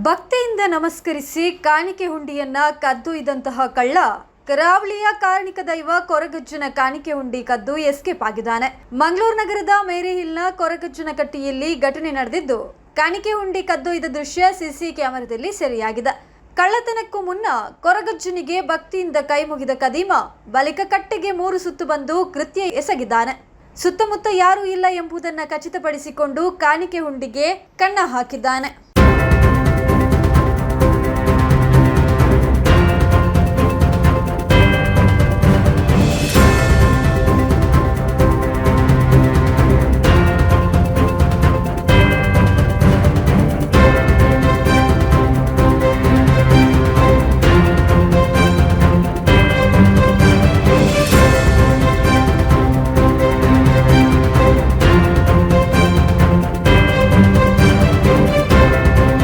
ಭಕ್ತಿಯಿಂದ ನಮಸ್ಕರಿಸಿ ಕಾಣಿಕೆ ಹುಂಡಿಯನ್ನ ಕದ್ದೊಯ್ದಂತಹ ಕಳ್ಳ, ಕರಾವಳಿಯ ಕಾರ್ಣಿಕ ದೈವ ಕೊರಗಜ್ಜನ ಕಾಣಿಕೆ ಹುಂಡಿ ಕದ್ದು ಎಸ್ಕೇಪ್ ಆಗಿದ್ದಾನೆ. ಮಂಗಳೂರು ನಗರದ ಮೇರಿ ಹಿಲ್ನ ಕೊರಗಜ್ಜನ ಕಟ್ಟಿಯಲ್ಲಿ ಘಟನೆ ನಡೆದಿದ್ದು, ಕಾಣಿಕೆ ಹುಂಡಿ ಕದ್ದೊಯ್ದ ದೃಶ್ಯ ಸಿಸಿ ಕ್ಯಾಮೆರಾದಲ್ಲಿ ಸೆರೆಯಾಗಿದೆ. ಕಳ್ಳತನಕ್ಕೂ ಮುನ್ನ ಕೊರಗಜ್ಜನಿಗೆ ಭಕ್ತಿಯಿಂದ ಕೈ ಮುಗಿದ ಕದೀಮ ಬಳಿಕ ಕಟ್ಟೆಗೆ ಮೂರು ಸುತ್ತು ಬಂದು ಕೃತ್ಯ ಎಸಗಿದ್ದಾನೆ. ಸುತ್ತಮುತ್ತ ಯಾರೂ ಇಲ್ಲ ಎಂಬುದನ್ನು ಖಚಿತಪಡಿಸಿಕೊಂಡು ಕಾಣಿಕೆ ಹುಂಡಿಗೆ ಕಣ್ಣ ಹಾಕಿದ್ದಾನೆ.